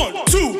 One, two,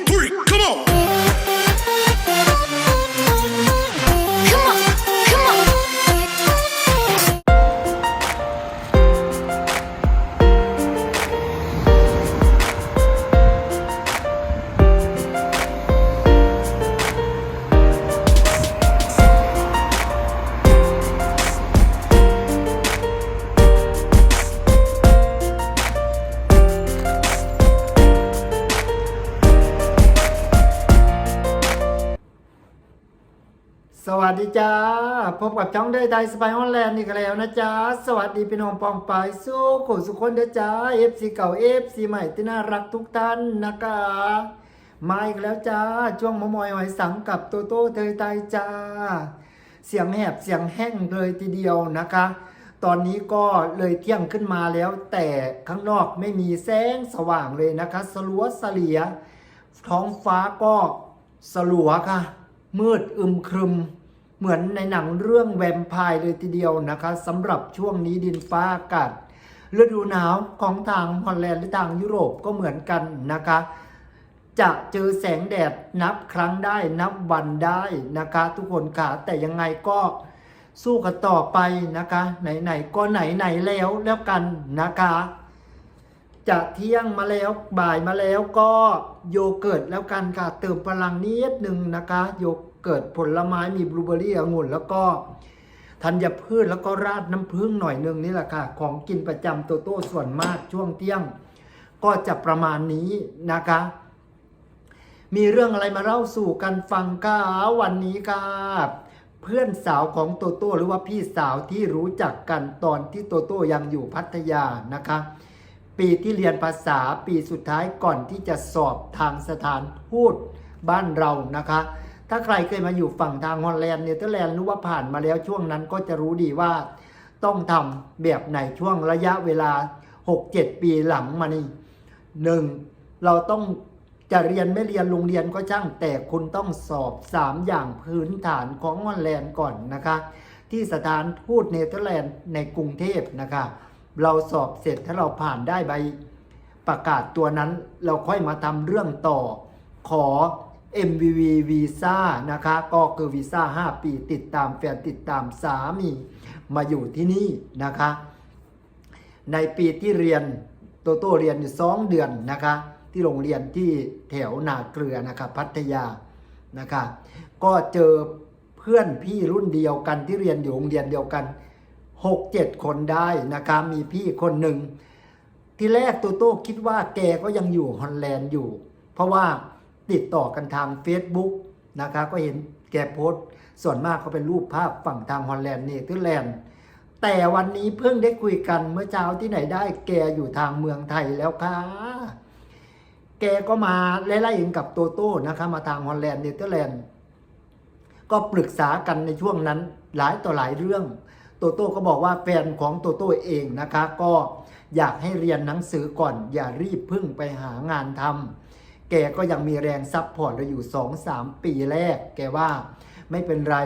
สวัสดีจ้า พบกับช่องเดยไทยสไปออนแลนด์อีกแล้วนะจ๊ะสวัสดีพี่น้องปองปายสู้ขนสุคนเด้อจ้า FC เก่า FC ใหม่ที่น่ารักทุกท่านนะคะมาอีกแล้วจ้า ช่วงมมอยหอยสังกับโตโต้เทยไทยจ้า เสียงแหบเสียงแห้งเลยทีเดียวนะคะ ตอนนี้ก็เลยเที่ยงขึ้นมาแล้ว แต่ข้างนอกไม่มีแสงสว่างเลยนะคะ สลัวสลีย ท้องฟ้าก็สลัวค่ะมืดอึมครึม เหมือนในหนังเรื่องแวมไพร์เลยทีเดียวนะคะสำหรับช่วงนี้ดินฟ้าอากาศฤดูหนาวของทางฮอลแลนด์และทางยุโรปก็เหมือนกันนะคะ จะเจอแสงแดดนับครั้งได้นับวันได้นะคะ ทุกคนค่ะแต่ยังไงก็สู้กันต่อไปนะคะ ไหนๆก็ไหนๆแล้วแล้วกันนะคะ จะเที่ยงมาแล้วบ่ายมาแล้วก็โยเกิร์ตแล้วกันค่ะเติมพลังนิดหนึ่งนะคะโยเเกิร์ตผลไม้มีบลูเบอรี่องุ่นแล้วก็ธัญพืชแล้วก็ราดน้ำผึ้งหน่อยนึงนี่แหละค่ะ ของกินประจำโตโต้ส่วนมากช่วงเที่ยง ก็จะประมาณนี้นะคะ มีเรื่องอะไรมาเล่าสู่กันฟังก้าวันนี้ค่ะเพื่อนสาวของโตโต้หรือว่าพี่สาวที่รู้จักกันตอนที่โตโต้ยังอยู่พัทยานะคะ ปีที่เรียนภาษาปีสุดท้ายก่อนที่จะสอบทางสถานทูตบ้านเรานะคะ ถ้าใครเคยมาอยู่ฝั่งทางฮอลแลนด์เนเธอร์แลนด์รู้ว่าผ่านมาแล้วช่วงนั้นก็จะรู้ดีว่าต้องทำแบบไหนช่วงระยะเวลา 6-7 ปีหลังมานี่หนึ่งเราต้องจะเรียนไม่เรียนโรงเรียนก็ช่างแต่คุณต้องสอบ 3 อย่างพื้นฐานของฮอลแลนด์ก่อนนะคะ ที่สถานทูตเนเธอร์แลนด์ในกรุงเทพนะคะ เราสอบเสร็จถ้าเราผ่านได้ใบประกาศตัวนั้น เราค่อยมาทำเรื่องต่อขอ MVV วีซ่านะคะก็คือวีซ่า5 ปีติดตามแฟนติดตามสามีมาอยู่ที่นี่นะคะ ในปีที่เรียนโตโต้เรียนอยู่สองเดือนนะคะ ที่โรงเรียนที่แถวนาเกลือนะคะพัทยานะคะ ก็เจอเพื่อนพี่รุ่นเดียวกันที่เรียนอยู่โรงเรียนเดียวกันหกเจ็ดคนได้นะคะ มีพี่คนหนึ่งที่แรกโตโต้คิดว่าแกก็ยังอยู่ฮอลแลนด์อยู่ เพราะว่า ติดต่อกันทาง Facebook นะคะก็เห็นแกโพสต์ส่วนมากก็เป็นรูปภาพฝั่งทางฮอลแลนด์เนเธอร์แลนด์แต่วันนี้เพิ่งได้คุยกันเมื่อเช้าที่ไหนได้แกอยู่ทางเมืองไทยแล้วค่ะ แกก็มาไล่ๆเองกับโตโต้นะคะมาทางฮอลแลนด์เนเธอร์แลนด์ก็ปรึกษากันในช่วงนั้นหลายต่อหลายเรื่อง โตโต้ก็บอกว่าแฟนของโตโต้เองนะคะ ก็อยากให้เรียนหนังสือก่อน อย่ารีบพึ่งไปหางานทำ แกก็ยังมีแรงซับพอร์ตเราอยู่ 2-3 ปีแรก แกว่าไม่เป็นไร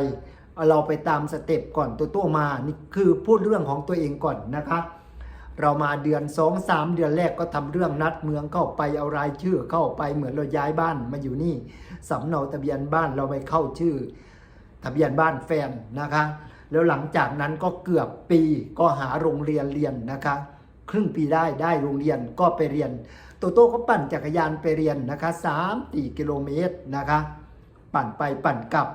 เราไปตามสเต็ปก่อนโตโต้มา นี่คือพูดเรื่องของตัวเองก่อนนะคะ เรามาเดือนสองสามเดือนแรกก็ทำเรื่องนัดเมืองเข้าไปเอารายชื่อเข้าไปเหมือนเราย้ายบ้านมาอยู่นี่สำเนาทะเบียนบ้านเราไปเข้าชื่อ ทะเบียนบ้านแฟนนะคะ แล้วหลังจากนั้นก็เกือบปีก็หาโรงเรียนเรียนนะคะ ครึ่งปีได้ได้โรงเรียนก็ไปเรียน โตโต้ก็ปั่นจักรยานไปเรียนนะคะสามสี่กิโลเมตรนะคะ ปั่นไปปั่นกลับ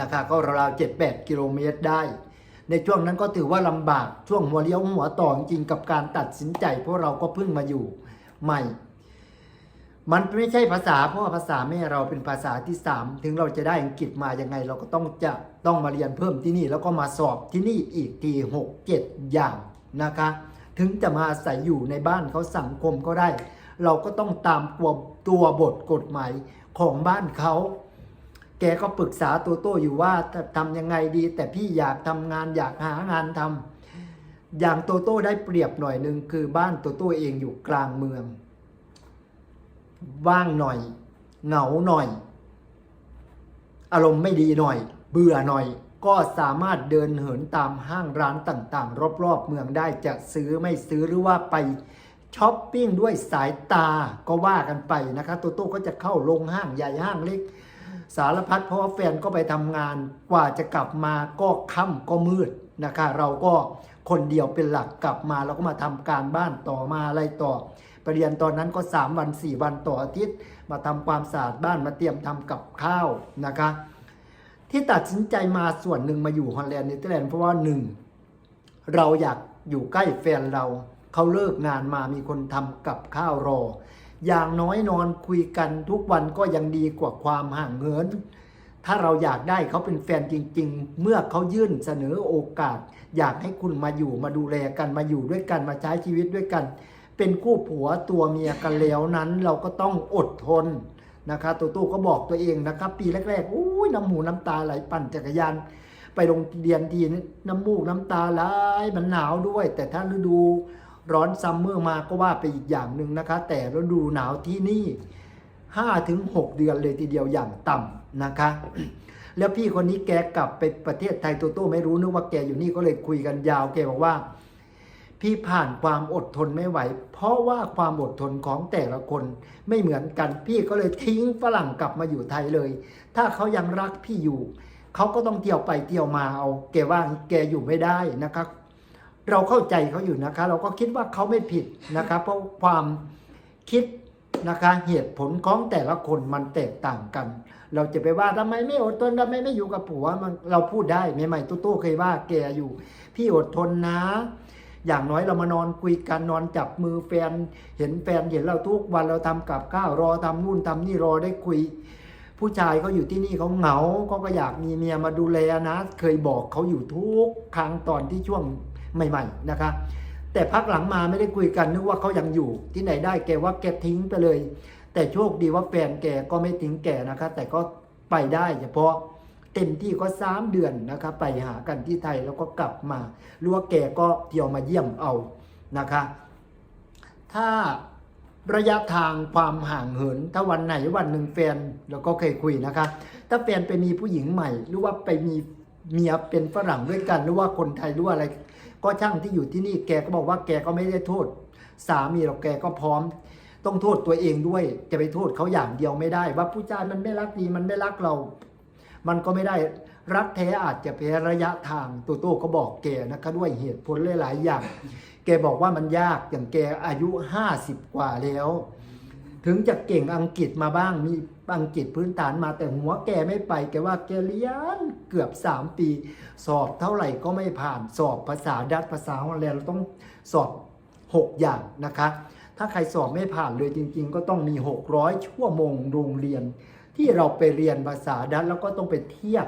นะคะก็ราวๆเจ็ดแปดกิโลเมตรได้ ในช่วงนั้นก็ถือว่าลำบากช่วงหัวเลี้ยวหัวต่อจริงๆกับการตัดสินใจ เพราะเราก็เพิ่งมาอยู่ใหม่ มันไม่ใช่ภาษาเพราะภาษาแม่เราเป็นภาษาที่สามถึงเราจะได้อังกฤษมายังไง เราก็ต้องจะต้องมาเรียนเพิ่มที่นี่ แล้วก็มาสอบที่นี่อีกทีหกเจ็ดอย่างนะคะ ถึงจะมาอาศัยอยู่ในบ้านเขาสังคมก็ได้ เราก็ต้องตามตัวตัวบทกฎหมายของบ้านเขา แกก็ปรึกษาตัวโต้อยู่ว่าทำยังไงดี แต่พี่อยากทำงานอยากหางานทำอย่างโตโต้ได้เปรียบหน่อยหนึ่งคือบ้านโตโต้เองอยู่กลางเมืองว่างหน่อย เหงาหน่อย อารมณ์ไม่ดีหน่อย เบื่อหน่อย ก็สามารถเดินเหินตามห้างร้านต่างๆ รอบๆ เมืองได้จะซื้อไม่ซื้อหรือว่าไปช้อปปิ้งด้วยสายตาก็ว่ากันไปนะคะโตโต้ก็จะเข้าลงห้างใหญ่ห้างเล็ก สารพัดเพราะว่าแฟนก็ไปทำงานกว่าจะกลับมาก็ค่ำก็มืดนะคะเราก็คนเดียวเป็นหลักกลับมาเราก็มาทำการบ้านต่อมาอะไรต่อไปเรียนตอนนั้นก็ 3 วัน 4 วันต่ออาทิตย์ มาทำความสะอาดบ้านมาเตรียมทำกับข้าวนะคะ ที่ตัดสินใจมาส่วนหนึ่งมาอยู่ฮอลแลนด์เนเธอร์แลนด์เพราะว่าหนึ่งเราอยากอยู่ใกล้แฟนเรา เขาเลิกงานมามีคนทำกับข้าวรอ อย่างน้อยนอนคุยกันทุกวันก็ยังดีกว่าความห่างเหินถ้าเราอยากได้เขาเป็นแฟนจริง ๆ เมื่อเขายื่นเสนอโอกาส อยากให้คุณมาอยู่มาดูแลกันมาอยู่ด้วยกันมาใช้ชีวิตด้วยกัน เป็นคู่ผัวตัวเมียกันแล้วนั้น เราก็ต้องอดทน นะคะตัวตู้ก็บอกตัวเองนะครับ ปีแรกๆอุ้ยน้ำหูน้ำตาไหลปั่นจักรยาน ไปโรงเรียนทีนี่น้ำมูกน้ำตาไหลมันหนาวด้วย แต่ถ้าฤดูร้อนซัมเมอร์มาก็ว่าไปอีกอย่างหนึ่งนะคะ แต่ฤดูหนาวที่นี่5ถึง6เดือนเลยทีเดียวอย่างต่ำนะคะ แล้วพี่คนนี้แกกลับไปประเทศไทยโตโต้ไม่รู้นึกว่าแกอยู่นี่ก็เลยคุยกันยาวแกบอกว่า พี่ผ่านความอดทนไม่ไหว เพราะว่าความอดทนของแต่ละคนไม่เหมือนกัน พี่ก็เลยทิ้งฝรั่งกลับมาอยู่ไทยเลย ถ้าเขายังรักพี่อยู่ เขาก็ต้องเที่ยวไปเที่ยวมาเอา แกว่าแกอยู่ไม่ได้นะครับ เราเข้าใจเขาอยู่นะคะ เราก็คิดว่าเขาไม่ผิดนะคะเพราะความคิดนะคะเหตุผลของแต่ละคนมันแตกต่างกัน เราจะไปว่าทำไมไม่อดทนทำไมไม่อยู่กับผัวมันเราพูดได้ใหม่ๆตู้ตู้เคยว่าแกอยู่ พี่อดทนนะ อย่างน้อยเรามานอนคุยกันนอนจับมือแฟน เห็นแฟนเห็นเราทุกวันเราทำกับข้าวรอทำนู่นทำนี่รอได้คุย ผู้ชายเขาอยู่ที่นี่เขาเหงาเขาก็อยากมีเมียมาดูแลนะ เคยบอกเขาอยู่ทุกครั้งตอนที่ช่วงใหม่ ๆนะคะ แต่พักหลังมาไม่ได้คุยกันนึกว่าเขายังอยู่ที่ไหนได้แกว่าแกทิ้งไปเลย แต่โชคดีว่าแฟนแกก็ไม่ทิ้งแกนะคะ แต่ก็ไปได้เฉพาะ เต็มที่ก็สามเดือนนะคะไปหากันที่ไทยแล้วก็กลับมาหรือว่าแกก็เที่ยวมาเยี่ยมเอานะคะ ถ้าระยะทางความห่างเหิน ถ้าวันไหนวันหนึ่งแฟนเราก็เคยคุยนะคะ ถ้าแฟนไปมีผู้หญิงใหม่ หรือว่าไปมีเมียเป็นฝรั่งด้วยกัน หรือว่าคนไทยหรือว่าอะไร ก็ช่างที่อยู่ที่นี่แกก็บอกว่าแกก็ไม่ได้โทษ สามีหรอกแกก็พร้อม ต้องโทษตัวเองด้วย จะไปโทษเขาอย่างเดียวไม่ได้ ว่าผู้ชายมันไม่รักดีมันไม่รักเรา มันก็ไม่ได้รักแท้อาจจะเป็นระยะทางตัวโต้ก็บอกแกนะคะด้วยเหตุผลหลาย ๆ อย่าง แกบอกว่ามันยากอย่างแกอายุ 50 กว่าแล้ว ถึงจะเก่งอังกฤษมาบ้างมีอังกฤษพื้นฐานมาแต่หัวแกไม่ไป แกว่าแกเรียนเกือบ 3 ปี สอบเท่าไหร่ก็ไม่ผ่านสอบภาษาดัตช์ภาษาฮอลแลนด์เราต้องสอบ 6 อย่างนะคะ ถ้าใครสอบไม่ผ่านเลยจริง ๆ ก็ต้องมี 600 ชั่วโมงโรงเรียน ที่เราไปเรียนภาษาดัตช์แล้วก็ต้องไปเทียบ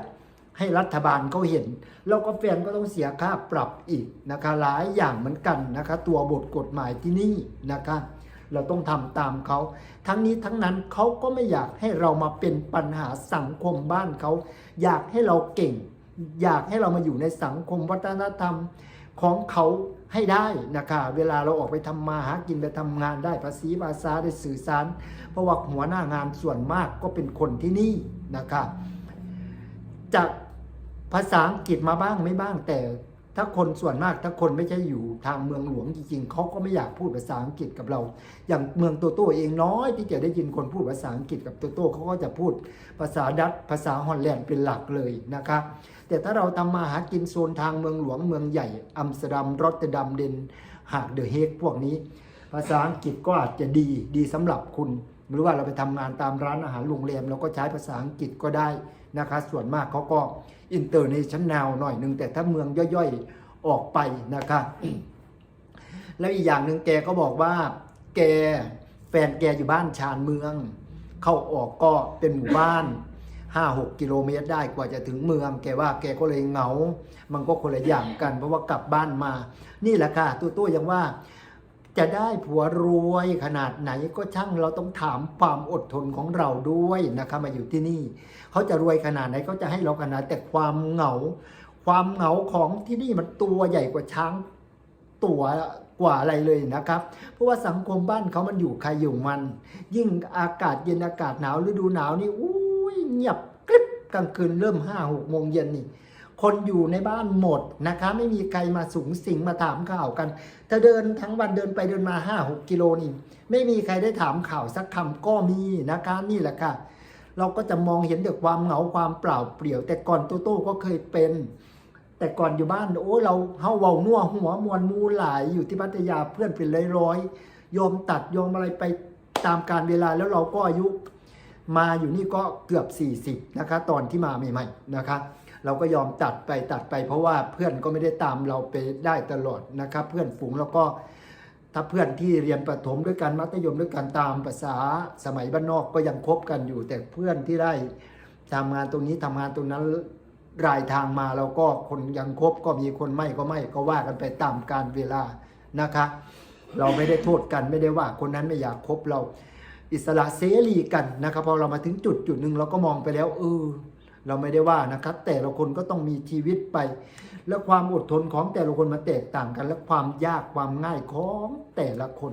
ให้รัฐบาลเขาเห็น แล้วก็แฟนก็ต้องเสียค่าปรับอีกนะคะหลายอย่างเหมือนกันนะคะตัวบทกฎหมายที่นี่นะคะเราต้องทำตามเขา ทั้งนี้ทั้งนั้นเขาก็ไม่อยากให้เรามาเป็นปัญหาสังคมบ้านเขา อยากให้เราเก่ง อยากให้เรามาอยู่ในสังคมวัฒนธรรม ของเขาให้ได้นะคะเวลาเราออกไปทำมาหากินไปทำงานได้ภาษีภาษาได้สื่อสาร เพราะว่าหัวหน้างานส่วนมากก็เป็นคนที่นี่นะคะจากภาษาอังกฤษมาบ้างไม่บ้างแต่ ถ้าคนส่วนมากถ้าคนไม่ใช่อยู่ทางเมืองหลวงจริงๆเขาก็ไม่อยากพูดภาษาอังกฤษกับเรา อย่างเมืองโตโต้เองน้อยที่จะได้ยินคนพูดภาษาอังกฤษกับโตโต้เขาก็จะพูดภาษาดัตภาษาฮอลแลนด์เป็นหลักเลยนะคะแต่ถ้าเราทำมาหากินโซนทางเมืองหลวงเมืองใหญ่อัมสเตอร์ดัมรอตเตอร์ดัมเดนหากเดอะเฮกพวกนี้ ภาษาอังกฤษก็อาจจะดีดีสำหรับคุณ หรือว่าเราไปทำงานตามร้านอาหารโรงแรมเราก็ใช้ภาษาอังกฤษก็ได้นะคะ ส่วนมากเขาก็อินเตอร์เนชั่นแนลหน่อยหนึ่งแต่ถ้าเมืองย่อยๆออกไปนะคะ แล้วอีกอย่างหนึ่งแกก็บอกว่า แกแฟนแกอยู่บ้านชานเมือง เข้าออกก็เป็นหมู่บ้าน5-6กิโลเมตรได้กว่าจะถึงเมือง แกว่าแกก็เลยเหงา มันก็คนละอย่างกัน เพราะว่ากลับบ้านมา นี่แหละค่ะตัวตัวยังว่า จะได้ผัวรวยขนาดไหนก็ช่างเราต้องถามความอดทนของเราด้วยนะคะมาอยู่ที่นี่ เขาจะรวยขนาดไหนเขาจะให้เราขนาดแต่ความเหงา ความเหงาของที่นี่มันตัวใหญ่กว่าช้างตัวกว่าอะไรเลยนะครับ เพราะว่าสังคมบ้านเขามันอยู่ใครอยู่มัน ยิ่งอากาศเย็นอากาศหนาวฤดูหนาวนี่อุ้ยเงียบกริบกลางคืนเริ่มห้าหกโมงเย็นนี่ คนอยู่ในบ้านหมดนะคะ ไม่มีใครมาสูงสิงมาถามข่าวกันถ้าเดินทั้งวันเดินไปเดินมา 5 6 กิโลนี่ ไม่มีใครได้ถามข่าวสักคำก็มีนะคะนี่แหละค่ะ เราก็จะมองเห็นแต่ความเหงาความเปล่าเปลี่ยว แต่ก่อนโตโต้ก็เคยเป็น แต่ก่อนอยู่บ้านโอ้เราเฮาเวานัวหัวมวลมูหลายอยู่ที่พัทยาเพื่อนเป็นร้อยๆยอมตัดยอมอะไรไปตามการเวลาแล้วเราก็อายุมาอยู่นี่ก็เกือบ 40 นะคะ ตอนที่มาใหม่ ๆ นะคะ เราก็ยอมตัดไปตัดไป เพราะว่าเพื่อนก็ไม่ได้ตามเราไปได้ตลอดนะครับ เพื่อนฝูงแล้วก็ถ้าเพื่อนที่เรียนประถมด้วยกันมัธยมด้วยกันตามภาษาสมัยบ้านนอกก็ยังคบกันอยู่ แต่เพื่อนที่ได้ทำงานตรงนี้ทำงานตรงนั้นรายทางมาเราก็คนยังคบก็มีคนไม่ก็ไม่ก็ว่ากันไปตามการเวลานะคะ เราไม่ได้โทษกันไม่ได้ว่าคนนั้นไม่อยากคบเรา อิสระเสรีกันนะครับพอเรามาถึงจุดจุดหนึ่งเราก็มองไปแล้วเออ เราไม่ได้ว่านะครับ แต่ละคนก็ต้องมีชีวิตไป และความอดทนของแต่ละคนมาแตกต่างกัน และความยากความง่ายของแต่ละคน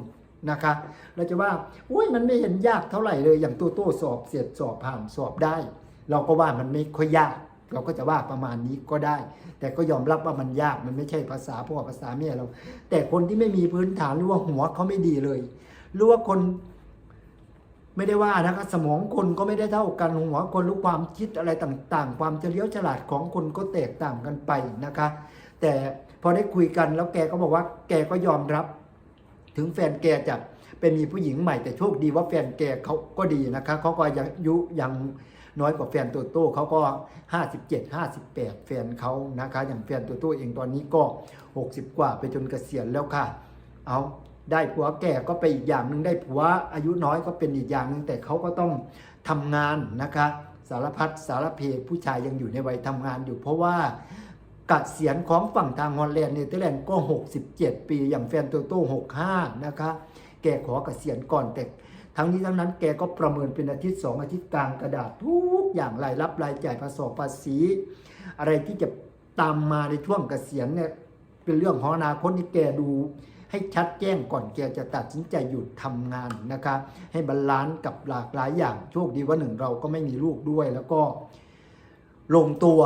นะคะเราจะว่าอุ้ยมันไม่เห็นยากเท่าไหร่เลยอย่างตัวโต้สอบเสียดสอบผ่านสอบได้ เราก็ว่ามันไม่ค่อยยาก เราก็จะว่าประมาณนี้ก็ได้ แต่ก็ยอมรับว่ามันยากมันไม่ใช่ภาษาพ่อภาษาแม่เรา แต่คนที่ไม่มีพื้นฐานหรือว่าหัวเขาไม่ดีเลย หรือว่าคน ไม่ได้ว่านะครับสมองคนก็ไม่ได้เท่ากันหัวคนรู้ความคิดอะไรต่างๆ ความเฉลียวฉลาดของคนก็แตกต่างกันไปนะคะ แต่พอได้คุยกันแล้วแกก็บอกว่าแกก็ยอมรับ ถึงแฟนแกจะเป็นมีผู้หญิงใหม่แต่โชคดีว่าแฟนแกเขาก็ดีนะคะเขาก็ยังยุยังน้อยกว่าแฟนตัวโต้เขาก็ 57 58 แฟนเขานะคะ อย่างแฟนตัวโต้เองตอนนี้ก็ 60 กว่าไปจนเกษียณแล้วค่ะ เอา ได้ผัวแก่ก็ไปอีกอย่างหนึ่งได้ผัวอายุน้อยก็เป็นอีกอย่างหนึ่งแต่เขาก็ต้องทำงานนะคะสารพัดสารเพผู้ชายยังอยู่ในวัยทำงานอยู่ เพราะว่าเกษียณของฝั่งทางฮอลแลนด์เนเธอร์แลนด์ก็ 67 ปี อย่างแฟนโตโต้65 นะคะ แกขอเกษียณก่อนแต่ทั้งนี้ทั้งนั้นแกก็ประเมินเป็นอาทิตย์สองอาทิตย์กลางกระดาษทุกอย่างรายรับรายจ่ายภาษีภาษี อะไรที่จะตามมาในช่วงเกษียณเนี่ยเป็นเรื่องของอนาคตนี่แกดู ให้ชัดแจ้งก่อนแกจะตัดสินใจหยุดทำงานนะคะให้บาลานซ์กับหลากหลายอย่างโชคดีว่าหนึ่งเราก็ไม่มีลูกด้วย แล้วก็ลงตัว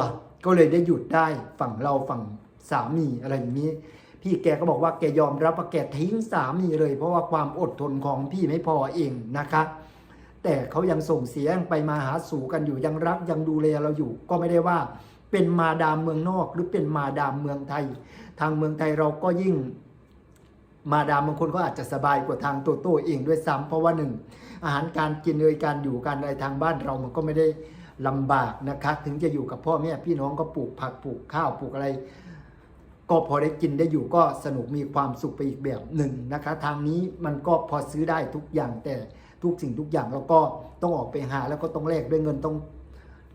ก็เลยได้หยุดได้ฝั่งเราฝั่งสามีอะไรอย่างนี้ พี่แกก็บอกว่าแกยอมรับว่าแกทิ้งสามีเลย เพราะว่าความอดทนของพี่ไม่พอเองนะคะแต่เขายังส่งเสียงไปมาหาสู่กันอยู่ยังรักยังดูแลเราอยู่ ก็ไม่ได้ว่าเป็นมาดามเมืองนอกหรือเป็นมาดามเมืองไทย ทางเมืองไทยเราก็ยิ่ง มาดามบางคนก็อาจจะสบายกว่าทางตัวโต้เองด้วยซ้ำเพราะว่าหนึ่งอาหารการกินเลยการอยู่การอะไรทางบ้านเรามันก็ไม่ได้ลำบากนะคะถึงจะอยู่กับพ่อแม่พี่น้องก็ปลูกผักปลูกข้าวปลูกอะไร ก็พอได้กินได้อยู่ก็สนุกมีความสุขไปอีกแบบหนึ่งนะคะ ทางนี้มันก็พอซื้อได้ทุกอย่างแต่ทุกสิ่งทุกอย่างเราก็ต้องออกไปหาแล้วก็ต้องแลกด้วยเงินต้อง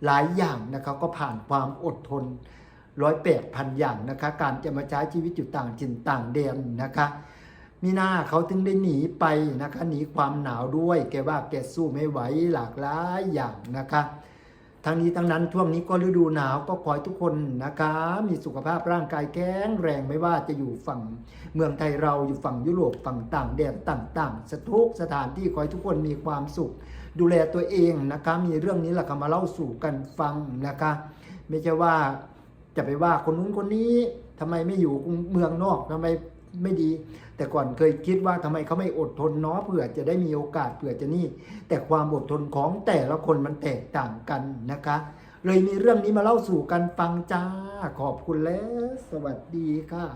หลายอย่างนะครับก็ผ่านความอดทนร้อยแปดพันอย่างนะคะ การจะมาใช้ชีวิตอยู่ต่างถิ่นต่างแดนนะคะ มีหน้าเขาถึงได้หนีไปนะคะหนีความหนาวด้วย แกว่าแกสู้ไม่ไหวหลากหลายอย่างนะคะทั้งนี้ทั้งนั้นช่วงนี้ก็ฤดูหนาวก็ขอให้ทุกคนนะคะ มีสุขภาพร่างกายแข็งแรงไม่ว่าจะอยู่ฝั่งเมืองไทยเราอยู่ฝั่งยุโรปฝั่งต่างแดนต่างๆสทุกสถานที่ขอให้ทุกคนมีความสุข ดูแลตัวเองนะคะ มีเรื่องนี้แหละค่ะมาเล่าสู่กันฟังนะคะ ไม่ใช่ว่าจะไปว่าคนนู้นคนนี้ทำไมไม่อยู่เมืองนอกทำไม ไม่ดี แต่ก่อนเคยคิดว่าทำไมเขาไม่อดทนเนาะเผื่อจะได้มีโอกาสเผื่อจะนี่ แต่ความอดทนของแต่ละคนมันแตกต่างกันนะคะ เลยมีเรื่องนี้มาเล่าสู่กันฟังจ้า ขอบคุณและสวัสดีค่ะ